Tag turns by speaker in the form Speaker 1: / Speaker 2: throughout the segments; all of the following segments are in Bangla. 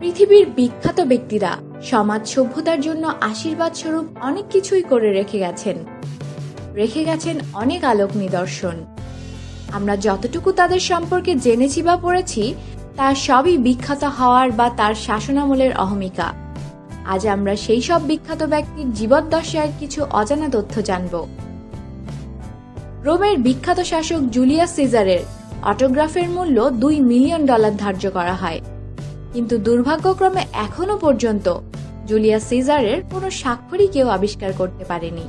Speaker 1: পৃথিবীর বিখ্যাত ব্যক্তিরা সমাজ সভ্যতার জন্য আশীর্বাদ স্বরূপ অনেক কিছুই করে রেখে গেছেন। রেখে গেছেন অনেক আলোক নিদর্শন। আমরা যতটুকু তাদের সম্পর্কে জেনেছি বা পড়েছি, তা সবই বিখ্যাত হওয়ার বা তার শাসনামলের অহমিকা। আজ আমরা সেই সব বিখ্যাত ব্যক্তির জীবদ্দশায় কিছু অজানা তথ্য জানব। রোমের বিখ্যাত শাসক জুলিয়াস সিজারের অটোগ্রাফের মূল্য দুই মিলিয়ন ডলার ধার্য করা হয়। কিন্তু দুর্ভাগ্যক্রমে এখনও পর্যন্ত জুলিয়াস সিজারের কোনো স্বাক্ষরই কেউ আবিষ্কার করতে পারেনি।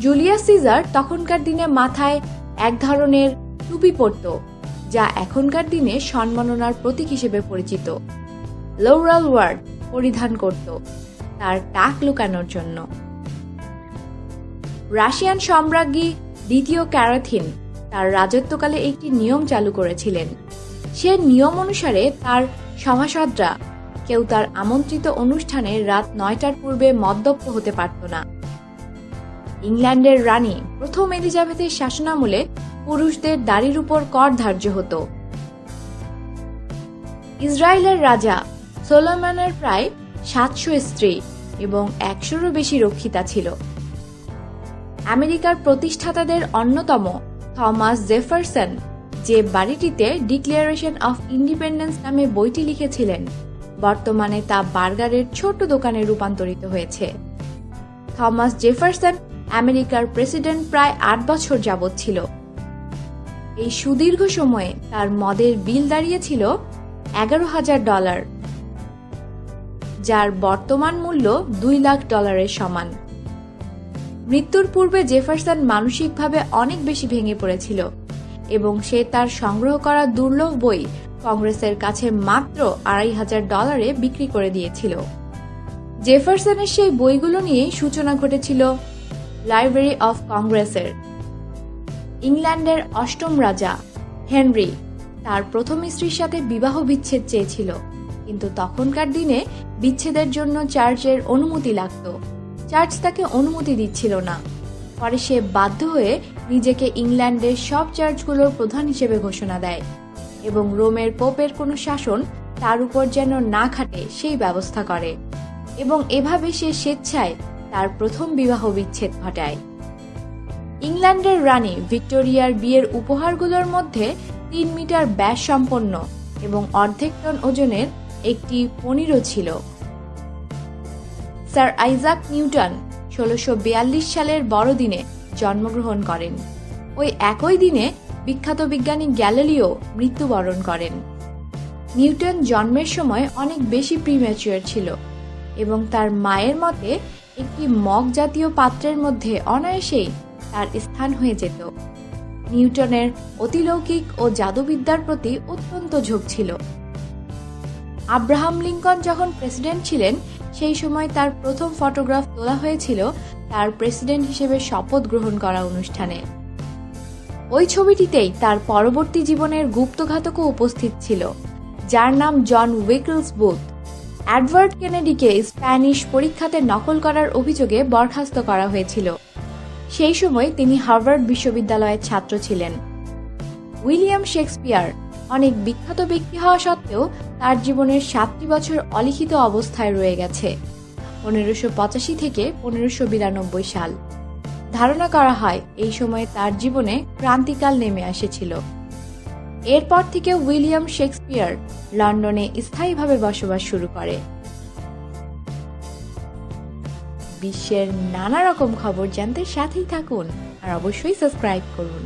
Speaker 1: জুলিয়াস সিজার তখনকার দিনে মাথায় এক ধরনের টুপি পরত, যা এখনকার দিনে সম্মাননার প্রতীক হিসেবে পরিচিত। লৌরাল ওয়ার্ড পরিধান করত, তার টাক লুকানোর জন্য। রাশিয়ান সম্রাজ্ঞী দ্বিতীয় ক্যারাথিন তার রাজত্বকালে একটি নিয়ম চালু করেছিলেন। সে নিয়ম অনুসারে তার সভাসদরা কেউ তার আমন্ত্রিত অনুষ্ঠানে রাত নয়টার পূর্বে মদ্যপ্য হতে পারত না। ইংল্যান্ডের রানী প্রথম এলিজাবেথের শাসনামলে পুরুষদের দাড়ির উপর কর ধার্য হতো। ইসরায়েলের রাজা সোলোমনের প্রায় সাতশো স্ত্রী এবং একশোরও বেশি রক্ষিতা ছিল। আমেরিকার প্রতিষ্ঠাতাদের অন্যতম থমাস জেফারসন, যে বাড়িটিতে ডিক্লারেশন অফ ইন্ডিপেন্ডেন্স নামে বইটি লিখেছিলেন, বর্তমানে তা বার্গারের ছোট দোকানে রূপান্তরিত হয়েছে। থমাস জেফারসন আমেরিকার প্রেসিডেন্ট প্রায় আট বছর যাবৎ ছিল। এই সুদীর্ঘ সময়ে তার মদের বিল দাঁড়িয়েছিল এগারো হাজার ডলার, যার বর্তমান মূল্য দুই লাখ ডলারের সমান। মৃত্যুর পূর্বে জেফারসন মানসিকভাবে অনেক বেশি ভেঙে পড়েছিল এবং সে তার সংগ্রহ করা দুর্লভ বই কংগ্রেসের কাছে মাত্র আড়াই হাজার ডলারে বিক্রি করে দিয়েছিল। জেফারসনের সেই বইগুলো নিয়েই সূচনা ঘটেছিল লাইব্রেরি অফ কংগ্রেসের। ইংল্যান্ডের অষ্টম রাজা হেনরি তার প্রথম স্ত্রীর সাথে বিবাহ বিচ্ছেদ চেয়েছিল, কিন্তু তখনকার দিনে বিচ্ছেদের জন্য চার্চের অনুমতি লাগত। চার্চ তাকে অনুমতি দিচ্ছিল না। পরে সে বাধ্য হয়ে নিজেকে ইংল্যান্ডের সব চার্চগুলোর প্রধান হিসেবে ঘোষণা দেয় এবং রোমের পোপের কোনো শাসন তার উপর যেন না খাটে সেই ব্যবস্থা করে এবং এভাবে সে স্বেচ্ছায় তার প্রথম বিবাহ বিচ্ছেদ ঘটায়। ইংল্যান্ডের রানী ভিক্টোরিয়ার বিয়ের উপহারগুলোর মধ্যে তিন মিটার ব্যাস সম্পন্ন এবং অর্ধেক টন ওজনের একটি পনিরও ছিল। স্যার আইজাক নিউটন ষোলোশো সালের বড়দিনে জন্মগ্রহণ করেন। ওই একই দিনে বিখ্যাত বিজ্ঞানী গ্যালিলিও মৃত্যুবরণ করেন। নিউটন জন্মের সময় অনেক বেশি প্রিম্যাচুয়ার ছিল এবং তার মায়ের মতে একটি মগ জাতীয় পাত্রের মধ্যে অনায়াসেই তার স্থান হয়ে যেত। নিউটনের অতিলৌকিক ও জাদুবিদ্যার প্রতি অত্যন্ত ঝোঁক ছিল। আব্রাহাম লিঙ্কন যখন প্রেসিডেন্ট ছিলেন সেই সময় তার প্রথম ফটোগ্রাফ তোলা হয়েছিল তার প্রেসিডেন্ট হিসেবে শপথ গ্রহণ করা অনুষ্ঠানে। ওই ছবিটিতেই তার পরবর্তী জীবনের গুপ্তঘাতকও উপস্থিত ছিল, যার নাম জন উইকলস বুথ। অ্যাডওয়ার্ড কেনেডিকে স্প্যানিশ পরীক্ষাতে নকল করার অভিযোগে বরখাস্ত করা হয়েছিল। সেই সময় তিনি হার্ভার্ড বিশ্ববিদ্যালয়ের ছাত্র ছিলেন। উইলিয়াম শেক্সপিয়ার অনেক বিখ্যাত ব্যক্তি হওয়া সত্ত্বেও তার জীবনের সাতটি বছর অলিখিত অবস্থায় রয়ে গেছে। পনেরোশো পঁচাশি থেকে পনেরোশো বিরানব্বই সাল। ধারণা করা হয়, এই সময়ে তার জীবনে ক্রান্তিকাল নেমে এসেছিল। এরপর থেকে উইলিয়াম শেক্সপিয়ার লন্ডনে স্থায়ীভাবে বসবাস শুরু করে। বিশ্বের নানা রকম খবর জানতে সাথেই থাকুন, আর অবশ্যই সাবস্ক্রাইব করুন।